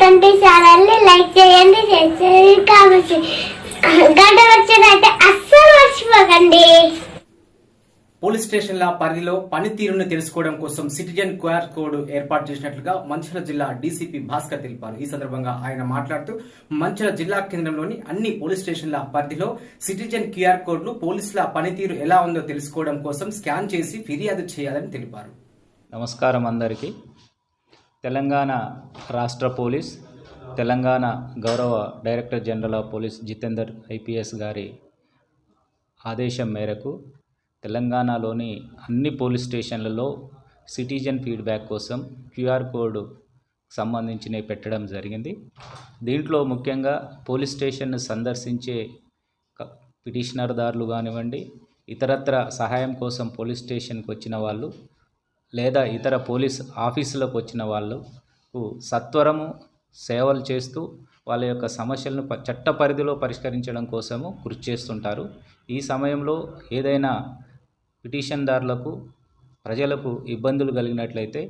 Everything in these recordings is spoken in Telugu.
ట్వంటీ ఛానల్ని లైక్ చేయండి షేర్ చేయండి. కామెంట్ చేయండి గంట వచ్చినట్టే అస్సలు మర్చిపోకండి. పోలీస్ స్టేషన్ల పరిధిలో పనితీరును తెలుసుకోవడం కోసం సిటిజన్ క్యూఆర్ కోడ్ ఏర్పాటు చేసినట్లుగా మంచిర్యాల జిల్లా డీసీపీ భాస్కర్ తెలిపారు. ఈ సందర్భంగా ఆయన మాట్లాడుతూ మంచిర్యాల జిల్లా కేంద్రంలోని అన్ని పోలీస్ స్టేషన్ల పరిధిలో సిటిజన్ క్యూఆర్ కోడ్ను పోలీసుల పనితీరు ఎలా ఉందో తెలుసుకోవడం కోసం స్కాన్ చేసి ఫిర్యాదు చేయాలని తెలిపారు. నమస్కారం అందరికీ. తెలంగాణ రాష్ట్ర పోలీస్ తెలంగాణ గౌరవ director general of police Jitender IPS గారి ఆదేశం మేరకు తెలంగాణలోని అన్ని పోలీస్ స్టేషన్లలో సిటిజన్ ఫీడ్బ్యాక్ కోసం క్యూఆర్ కోడ్ సంబంధించినవి పెట్టడం జరిగింది. దీంట్లో ముఖ్యంగా పోలీస్ స్టేషన్ను సందర్శించే పిటిషనర్దారులు కానివ్వండి ఇతరత్ర సహాయం కోసం పోలీస్ స్టేషన్కి వచ్చిన వాళ్ళు లేదా ఇతర పోలీస్ ఆఫీసులకు వచ్చిన వాళ్ళు సత్వరము సేవలు చేస్తూ వాళ్ళ యొక్క సమస్యలను చట్ట పరిధిలో పరిష్కరించడం కోసము కృషి చేస్తుంటారు. ఈ సమయంలో ఏదైనా పిటిషన్దారులకు ప్రజలకు ఇబ్బందులు కలిగినట్లయితే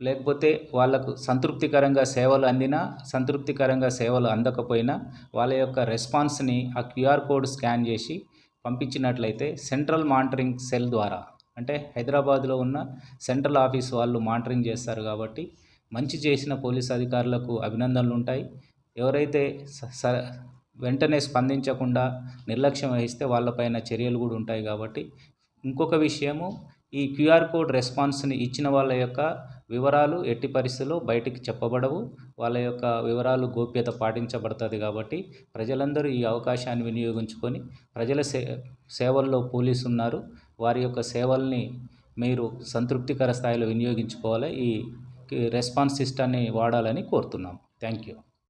లేకపోతే వాళ్ళకు సంతృప్తికరంగా సేవలు అందినా సంతృప్తికరంగా సేవలు అందకపోయినా వాళ్ళ యొక్క రెస్పాన్స్ని ఆ క్యూఆర్ కోడ్ స్కాన్ చేసి పంపించినట్లయితే సెంట్రల్ మానిటరింగ్ సెల్ ద్వారా అంటే హైదరాబాద్లో ఉన్న సెంట్రల్ ఆఫీస్ వాళ్ళు మానిటరింగ్ చేస్తారు కాబట్టి మంచి చేసిన పోలీస్ అధికారులకు అభినందనలు ఉంటాయి. ఎవరైతే స- స- వెంటనే స్పందించకుండా నిర్లక్ష్యం వహిస్తే వాళ్ళపైన చర్యలు కూడా ఉంటాయి కాబట్టి. ఇంకొక విషయము ఈ క్యూఆర్ కోడ్ రెస్పాన్స్ని ఇచ్చిన వాళ్ళ యొక్క వివరాలు ఎట్టి పరిస్థితుల్లో బయటికి చెప్పబడవు. వాళ్ళ యొక్క వివరాలు గోప్యత పాటించబడుతుంది కాబట్టి ప్రజలందరూ ఈ అవకాశాన్ని వినియోగించుకొని ప్రజల సే సేవల్లో పోలీసు ఉన్నారు. వారి యొక్క సేవల్ని మీరు సంతృప్తికర స్థాయిలో వినియోగించుకోవాలి. ఈ రెస్పాన్స్ సిస్టాన్ని వాడాలని కోరుతున్నాము. Thank you.